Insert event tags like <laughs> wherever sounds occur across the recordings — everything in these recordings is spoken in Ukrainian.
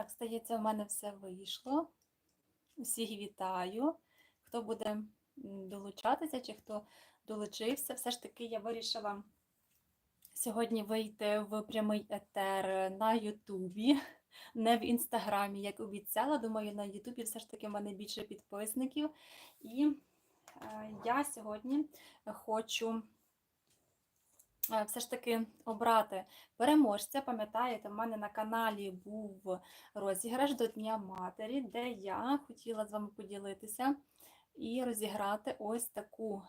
Так, здається, в мене все вийшло. Усіх вітаю. Хто буде долучатися чи хто долучився, все ж таки я вирішила сьогодні вийти в прямий етер на Ютубі, <laughs> не в Інстаграмі, як обіцяла. Думаю, на Ютубі все ж таки в мене більше підписників. І е, я сьогодні хочу все ж таки обрати переможця. Пам'ятаєте, в мене на каналі був розіграш до Дня Матері, де я хотіла з вами поділитися і розіграти ось таку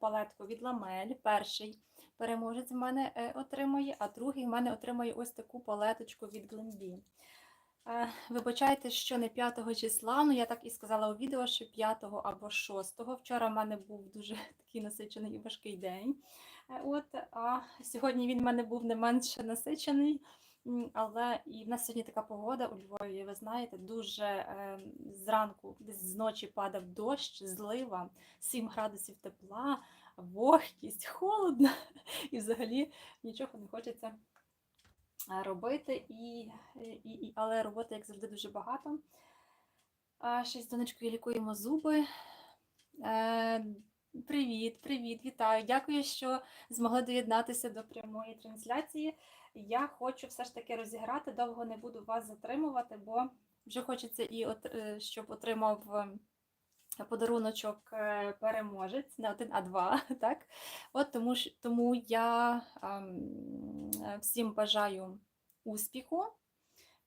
палетку від Ламель. Перший переможець в мене е, отримує, а другий в мене отримує ось таку палеточку від. Е, Вибачайте, що не 5 числа, ну я так і сказала у відео, що 5 або 6. Вчора в мене був дуже <laughs> такий насичений і важкий день. Е, От, а сьогодні він в мене був не менше насичений. Але і в нас сьогодні така погода у Львові, ви знаєте, дуже е, зранку, десь з ночі падав дощ, злива, 7 градусів тепла, вогкість, холодно, <laughs> і взагалі нічого не хочеться е, робити. І, і, і, але роботи, як завжди, дуже багато. Ще з донечкою лікуємо зуби. Привіт, привіт, вітаю. Дякую, що змогли доєднатися до прямої трансляції. Я хочу все ж таки розіграти, довго не буду вас затримувати, бо вже хочеться і от, е, щоб отримав е, подаруночок е, переможець, не один, а два. <laughs> Так? От тому, тому я ем, всім бажаю успіху.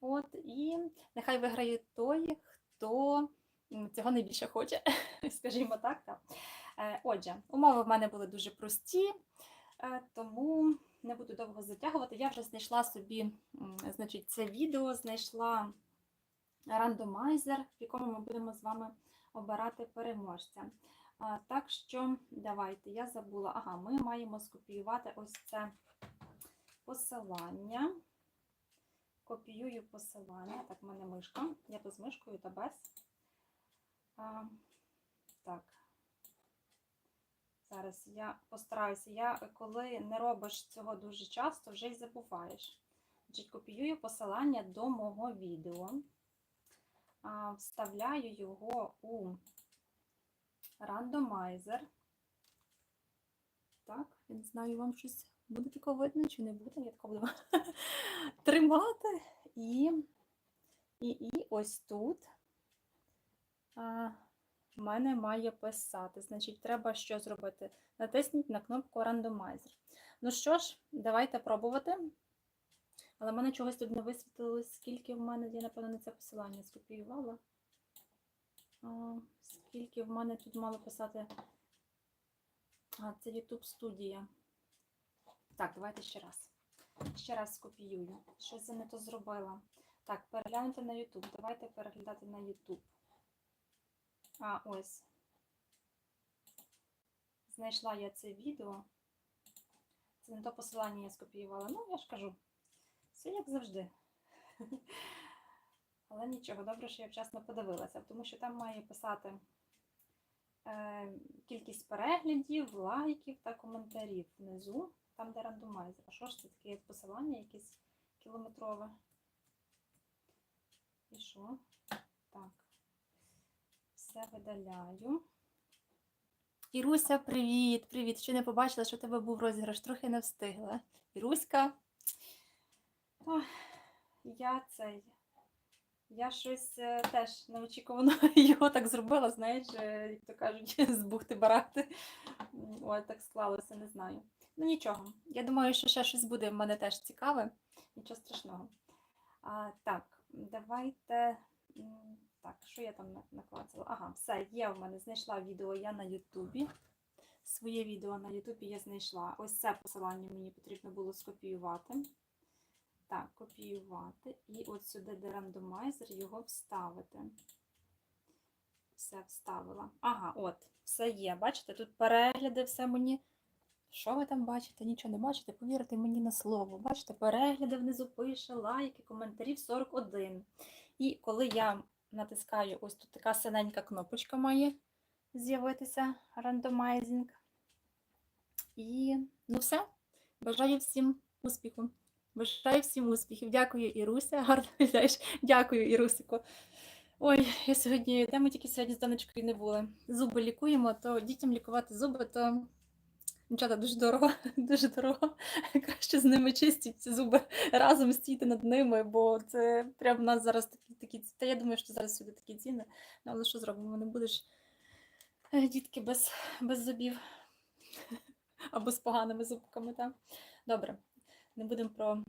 От, і нехай виграє той, хто цього найбільше хоче, <laughs> скажімо так. так. Е, Отже, умови в мене були дуже прості, е, тому не буду довго затягувати. Я вже знайшла собі, значить, це відео, знайшла рандомайзер, в якому ми будемо з вами обирати переможця. Так що давайте, я забула. Ага, ми маємо скопіювати ось це посилання. Копіюю посилання. Так, в мене мишка. Я то з мишкою та без. А, так. Зараз я постараюся. Я е, коли не робиш цього дуже часто, вже й забуваєш. Значить, копіюю посилання до мого відео, вставляю його у рандомайзер. Так, я не знаю, вам щось буде такого видно чи не буде. Я такого буду <laughs> тримати. І, і, і ось тут. В мене має писати. Значить, треба що зробити? Натисніть на кнопку Randomizer. Ну що ж, давайте пробувати. Але в мене чогось тут не висвітлилось, скільки в мене, я, напевно, не це посилання скопіювала. Скільки в мене тут мало писати. А, це YouTube студія. Так, давайте ще раз. Ще раз скопіюю. Щось я не то зробила. Так, переглянути на YouTube. Давайте переглядати на YouTube. А, ось. Знайшла я це відео. Це не то посилання я скопіювала. Ну, я ж кажу, все як завжди. <laughs> Але нічого, добре, що я вчасно подивилася, тому що там має писати е, кількість переглядів, лайків та коментарів внизу, там, де рандомайзер. А що ж це таке посилання якесь кілометрове? І що? Все видаляю. Іруся, привіт, привіт. Ще не побачила, що у тебе був розіграш, трохи не встигла. Іруська. Ох, я цей. Я щось е, теж неочікувано <laughs> його так зробила, знаєш, е, як то кажуть, <laughs> з бухти барахти. Ой, так склалося, не знаю. Ну нічого. Я думаю, що ще щось буде в мене теж цікаве. Нічого страшного. А, так, давайте. Так, що я там на- наклацала? Ага, все, є в мене, знайшла відео я на Ютубі. Своє відео на Ютубі я знайшла. Ось це посилання мені потрібно було скопіювати. Так, копіювати. І от сюди, де рандомайзер, його вставити. Все вставила. Ага, от, все є. Бачите, тут перегляди, все мені. Що ви там бачите? Нічого не бачите? Повірте мені на слово. Бачите, перегляди внизу пише, лайки, коментарів 41. І коли я натискаю, ось тут така синенька кнопочка має з'явитися рандомайзинг. І ну все. Бажаю всім успіху. Бажаю всім успіхів. Дякую, Іруся. Гарно виглядаєш. Дякую, Ірусику. Ой, я сьогодні, де ми тільки сьогодні з донечкою не були. Зуби лікуємо, то дітям лікувати зуби, то дівчата дуже дорого, <laughs> дуже дорого. Краще з ними чистіть ці зуби разом стійте над ними, бо це прям в нас зараз такі такі. Та я думаю, що зараз сюди такі ціни. Ну, але що зробимо? Не будеш е, дітки без, без зубів <laughs> або з поганими зубками. Так? Добре, не будемо про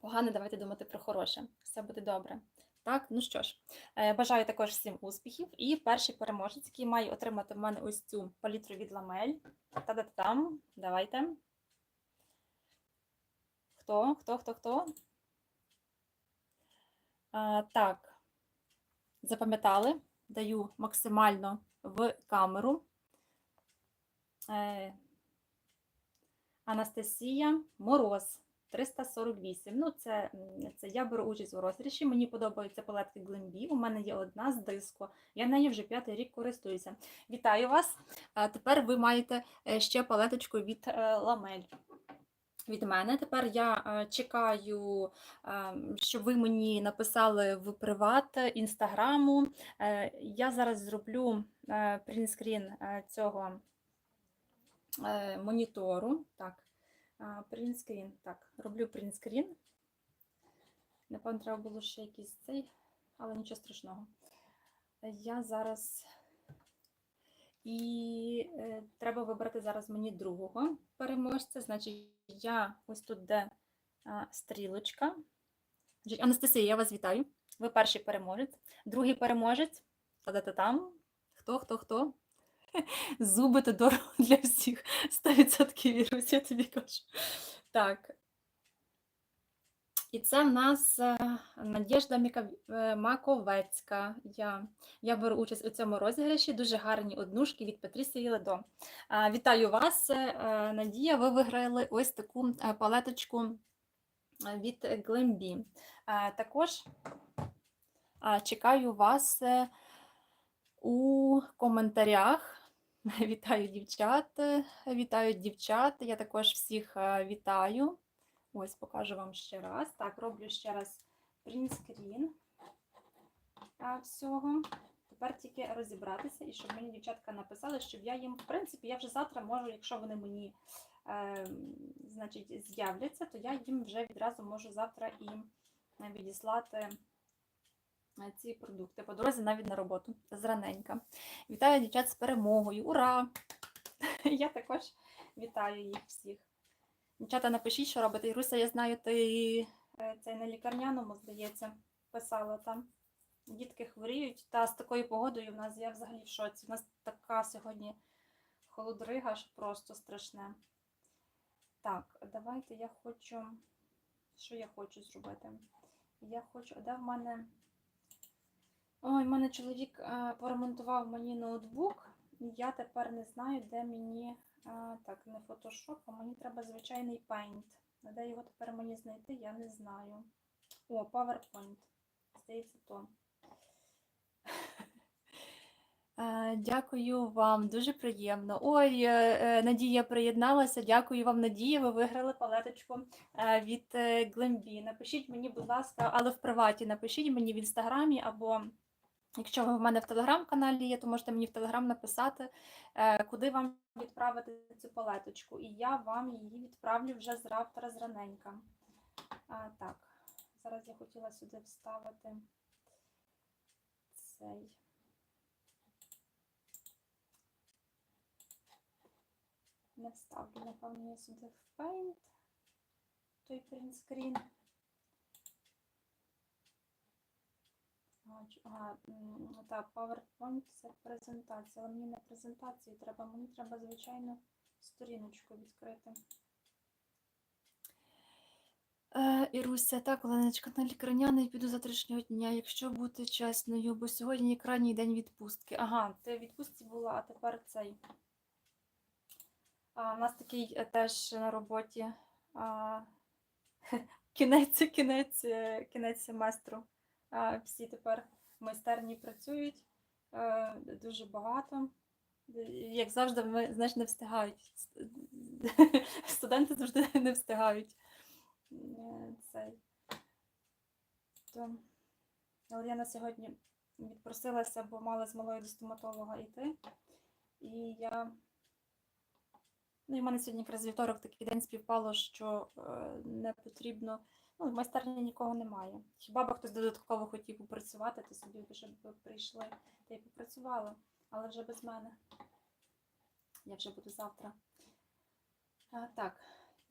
погане, давайте думати про хороше. Все буде добре. Так, ну що ж, е, бажаю також всім успіхів. І перший переможець, який має отримати в мене ось цю палітру від ламель. Та-да-там, давайте. Хто? Хто, хто, хто? А, так, запам'ятали, даю максимально в камеру. Е, Анастасія Мороз. 348. Ну, це, це я беру участь у розіграші. Мені подобаються палетки Глембі. У мене є одна з диско. Я нею вже п'ятий рік користуюся. Вітаю вас! Тепер ви маєте е, ще палеточку від ламель. Від мене тепер я е, чекаю, е, щоб ви мені написали в приват інстаграму. Я зараз зроблю принтскрін цього монітору. Так, принтскрін. Так, роблю принтскрін. Напевно, треба було ще якийсь цей, але нічого страшного. Я зараз. І е, треба вибрати зараз мені другого переможця. Значить, я ось тут де а, стрілочка. Анастасія, я вас вітаю. Ви перший переможець. Другий переможець. Та-да-та-там. Хто, хто, хто? <laughs> Зуби то дорого <laughs> для всіх. 100% вірус, я тобі кажу. Так. І це в нас е, Надєжда е, Маковецька. Я, я беру участь у цьому розіграші. Дуже гарні однушки від Патрісії Ледо. Вітаю вас, е, Надія. Ви виграли ось таку палеточку від Глембі. Також чекаю вас у коментарях. <laughs> Вітаю дівчат, е, вітаю дівчат. Я також всіх е, вітаю. Ось покажу вам ще раз. Так, роблю ще раз принтскрін всього. Тепер тільки розібратися і щоб мені дівчатка написали, щоб я їм, в принципі, я вже завтра можу, якщо вони мені е, значить, з'являться, то я їм вже відразу можу завтра і е, відіслати ці продукти. По дорозі навіть на роботу зраненька. Вітаю дівчат з перемогою! Ура! <laughs> Я також вітаю їх всіх. Дівчата, напишіть, що робите. Іруся, я знаю, ти е, це на лікарняному, здається, писала там. Дітки хворіють. Та з такою погодою в нас я взагалі в шоці. У нас така сьогодні холодрига, що просто страшне. Так, давайте я хочу. Що я хочу зробити? Я хочу. Де в мене. Ой, в мене чоловік е, поремонтував мені ноутбук, і я тепер не знаю, де мені. А, так, не Photoshop, а мені треба звичайний Paint. Де його тепер мені знайти, я не знаю. О, PowerPoint. Здається, то. <laughs> Е, Дякую вам, дуже приємно. Ой, е, е, Надія приєдналася. Дякую вам, Надія. Ви виграли палеточку е, від е, Глембі. Напишіть мені, будь ласка, але в приваті напишіть мені в інстаграмі або. Якщо ви в мене в телеграм-каналі є, то можете мені в телеграм написати, е, куди вам відправити цю палеточку. І я вам її відправлю вже завтра зраненька. А, так, зараз я хотіла сюди вставити цей. Не вставлю, напевно, я сюди в Paint, той принтскрін. А, ч- а, PowerPoint це презентація, але мені на презентації треба, мені треба, звичайно, сторіночку відкрити. Е, Іруся, так, Оленочка, на лікарняний піду завтрашнього дня, якщо бути чесною, бо сьогодні крайній день відпустки. Ага, ти в відпустці була, а тепер цей. А, у нас такий е, теж на роботі. А, <laughs> кінець, кінець, е, кінець семестру. Всі тепер майстерні працюють е, дуже багато. Як завжди, ми знаєш, не встигають. <laughs> Студенти завжди не встигають. цей. То Олена сьогодні відпросилася, бо мала з малою до стоматолога йти. І я. Ну, і в мене сьогодні якраз вівторок такий день співпало, що е, не потрібно. Ну, в майстерні нікого немає. Хіба б хтось додатково хотів попрацювати, то собі вже б прийшли та й попрацювали, але вже без мене. Я вже буду завтра. А, так,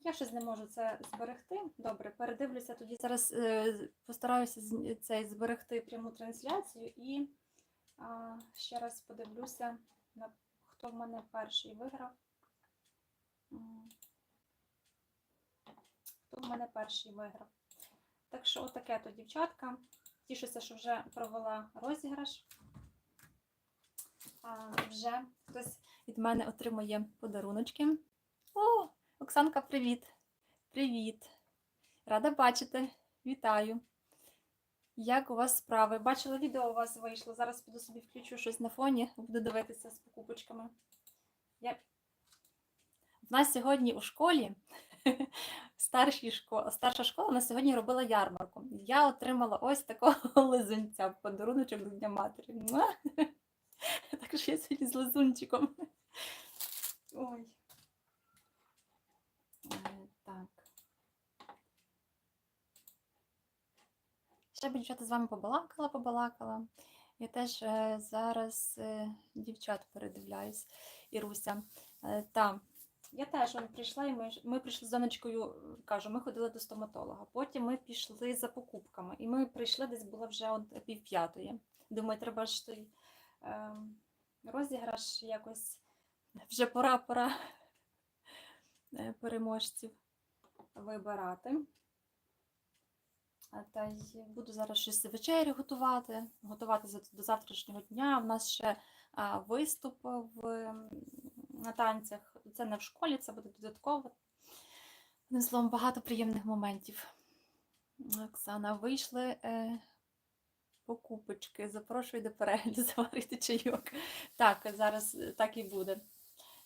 я щось не можу це зберегти. Добре, передивлюся тоді. Зараз е, постараюся цей зберегти пряму трансляцію і а, ще раз подивлюся, на хто в мене перший виграв. Хто в мене перший виграв? Так що, отаке то, дівчатка. Тішуся, що вже провела розіграш. А, вже хтось від мене отримує подаруночки. О, Оксанка, привіт! Привіт! Рада бачити. Вітаю. Як у вас справи? Бачила відео у вас вийшло. Зараз піду собі включу щось на фоні, буду дивитися з покупочками. Я... В нас сьогодні у школі <laughs> школі, старша школа на сьогодні робила ярмарку. Я отримала ось такого <laughs> лизунця в подаруночок до Дня Матері. <laughs> Так що я сьогодні з лизунчиком. Ой. Е, Так. Ще б дівчата з вами побалакала, побалакала. Я теж е, зараз е, дівчат передивляюсь, Іруся. Та, я теж вон, прийшла, і ми, ми прийшли з донечкою, кажу, ми ходили до стоматолога. Потім ми пішли за покупками. І ми прийшли десь було вже от пів п'ятої. Думаю, треба ж той е, розіграш якось. Вже пора, пора е, переможців вибирати. Та й буду зараз щось вечері готувати, готувати за- до завтрашнього дня. У нас ще виступ в, на танцях. Це не в школі, це буде додатково. Одним словом, багато приємних моментів. Оксана, вийшли е, покупочки. Запрошую до перегляду, <laughs> заварити чайок. Так, зараз е, так і буде.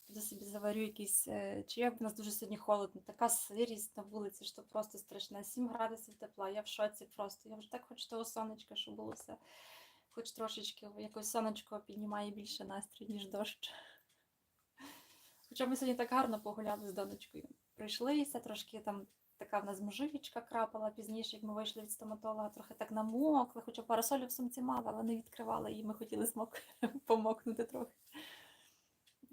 Піду собі заварю якийсь е, чайок. У нас дуже сьогодні холодно. Така сирість на вулиці, що просто страшна. 7 градусів тепла. Я в шоці просто. Я вже так хочу того сонечка, щоб було все. Хоч трошечки якось сонечко піднімає більше настрій, ніж дощ. Хоча ми сьогодні так гарно погуляли з донечкою. Прийшлися, трошки там така в нас можичка крапала пізніше, як ми вийшли від стоматолога, трохи так намокли, хоча парасолю в сумці мали, але не відкривала її, ми хотіли смок <laughs> помокнути трохи.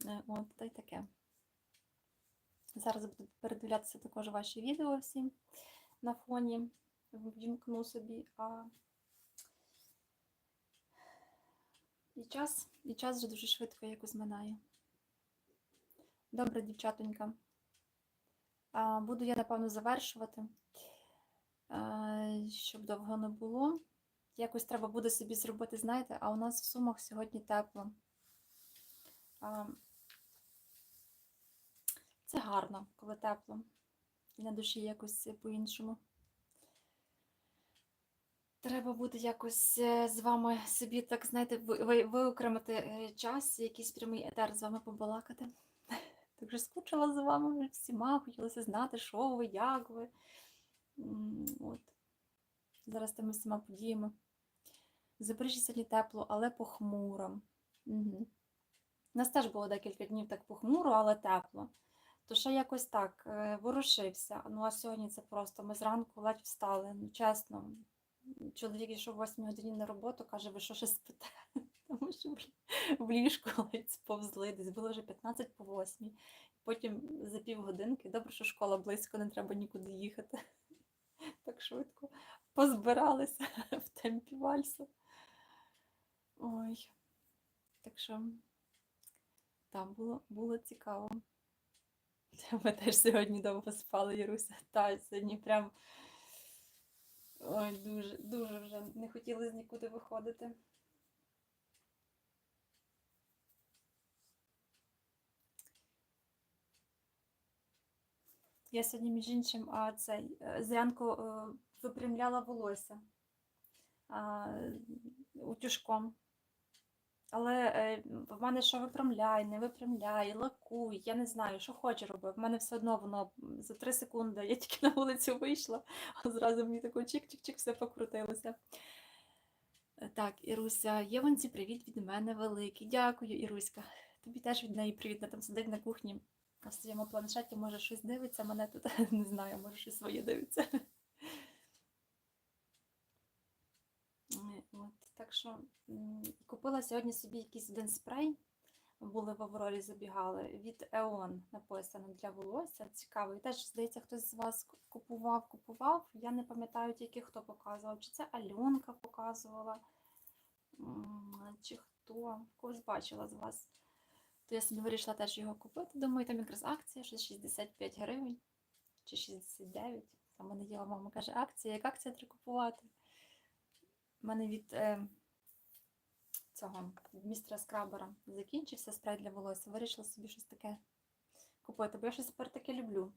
Е, От, та й таке. Зараз буду передивлятися також ваші відео всі на фоні. Вімкну собі. А... І час, і час вже дуже швидко якось минає. Добре, дівчатонька. Буду я, напевно, завершувати, щоб довго не було. Якось треба буде собі зробити, знаєте, а у нас в Сумах сьогодні тепло. Це гарно, коли тепло. І на душі якось по-іншому. Треба буде якось е, з вами собі, так знаєте, ви- ви- виокремити е, час, якийсь прямий етер з вами побалакати. Так вже скучила за вами всіма, хотілося знати, що ви, як ви. От. Зараз тими всіма подіями. В Запоріжжі сьогодні тепло, але похмуро. Угу. У нас теж було декілька днів так похмуро, але тепло. То ще якось так е, ворушився. Ну а сьогодні це просто ми зранку ледь встали. Ну, чесно. Чоловік йшов о 8 годині на роботу, каже, ви що ще спите? Тому що в лі- ліжку ледь сповзли, десь було вже 15 по 8. Потім за півгодинки, добре, що школа близько, не треба нікуди їхати. Так швидко позбиралися <laughs> в темпі вальсу. Ой. Так що там було, було цікаво. <laughs> Ми теж сьогодні довго спали, Яруся. Та сьогодні прям ой, дуже, дуже вже не хотіли нікуди виходити. Я сьогодні, між іншим, цей, е, зранку е, випрямляла волосся утюжком. Але е, в мене що випрямляй, не випрямляй, лакуй, я не знаю, що хоче робив. В мене все одно воно за три секунди, я тільки на вулицю вийшла, <laughs> а зразу мені тако чик-чик-чик все покрутилося. Так, Іруся, Євонці, привіт від мене великий. Дякую, Іруська. Тобі теж від неї привіт. Вона там сидить на кухні на своєму планшеті, може щось дивиться, мене тут <laughs> не знаю, може щось своє дивиться. От, так що купила сьогодні собі якийсь один спрей. Були в Аврорі, забігали від Еон написано для волосся. Цікавий. Теж, здається, хтось з вас купував, купував. Я не пам'ятаю тільки хто показував. Чи це Альонка показувала, чи хто, когось бачила з вас. То я собі вирішила теж його купити. Думаю, там якраз акція, щось 65 гривень чи 69. Там мене є мама каже, акція, як акція треба купувати. У мене від е, цього від містера Скрабера закінчився спрей для волосся. Вирішила собі щось таке купити, бо я щось тепер таке люблю.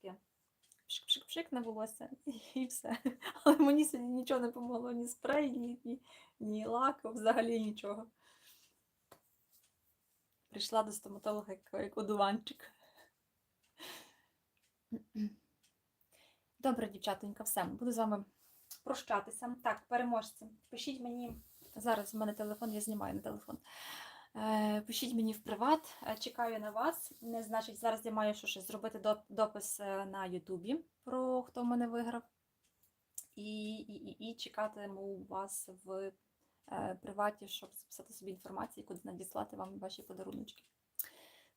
Таке пшик-пшик-пшик на волосся <laughs> і все. Але мені сьогодні нічого не помогло, ні спрей, ні, ні, ні лак, взагалі нічого. Прийшла до стоматолога як, одуванчик. Добре, дівчатонька, все. Буду з вами прощатися. Так, переможці. Пишіть мені. Зараз в мене телефон, я знімаю на телефон. Е, Пишіть мені в приват, Е, чекаю на вас. Не значить, зараз я маю що ще зробити допис е, на Ютубі про хто мене виграв. І, і, і, і чекатиму вас в приваті, щоб записати собі інформацію, куди надіслати вам ваші подаруночки.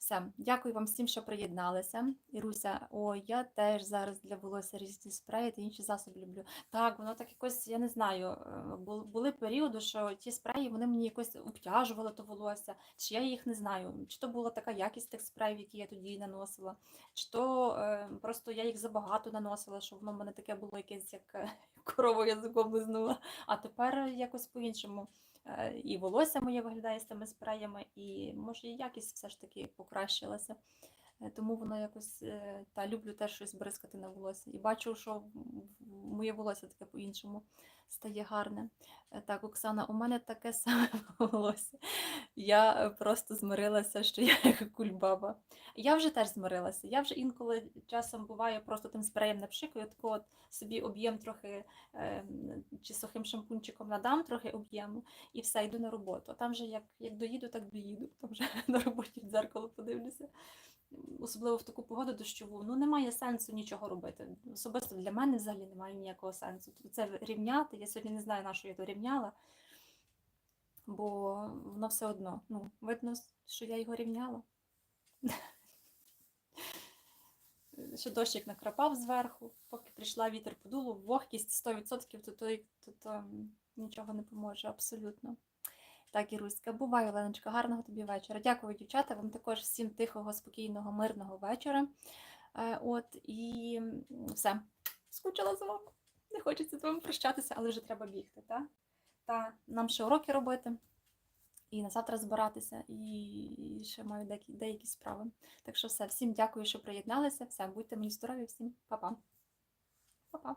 Все, дякую вам всім, що приєдналися. Іруся, о, я теж зараз для волосся різні спреї та інші засоби люблю. Так, воно так якось, я не знаю, е, були періоди, що ті спреї вони мені якось обтяжували то волосся, чи я їх не знаю, чи то була така якість тих спреїв, які я тоді наносила, чи то е, просто я їх забагато наносила, що воно в мене таке було якесь, як е, <laughs> корову язиком лизнула. А тепер якось по-іншому. Е, І волосся моє виглядає з тими спреями, і може і якість все ж таки покращилася. Е, Тому воно якось е, та люблю теж щось бризкати на волосся. І бачу, що моє волосся таке по-іншому стає гарне. Е, Так, Оксана, у мене таке саме <laughs> волосся. Я просто змирилася, що я як кульбаба. Я вже теж змирилася. Я вже інколи часом буває просто тим спреєм напшикаю, тако от собі об'єм трохи е, чи сухим шампунчиком надам трохи об'єму і все, йду на роботу. А там вже як, як доїду, так доїду. Там вже <laughs> на роботі в дзеркало подивлюся. Особливо в таку погоду дощову. Ну немає сенсу нічого робити. Особисто для мене взагалі немає ніякого сенсу. Це рівняти. Я сьогодні не знаю, на що я то рівняла, бо воно все одно. Ну, видно, що я його рівняла. <laughs> Ще дощик накрапав зверху, поки прийшла вітер подуло, вогкість 100%, то, то, то, то нічого не поможе абсолютно. Так, Іруська, бувай, Оленочка, гарного тобі вечора. Дякую, дівчата. Вам також всім тихого, спокійного, мирного вечора. Е, От і все. Скучила за вами. Не хочеться з вами прощатися, але вже треба бігти. Та? Та нам ще уроки робити, і на завтра збиратися, і ще маю деякі, деякі справи. Так що все, всім дякую, що приєдналися. Все, будьте мені здорові, всім па-па. Па-па.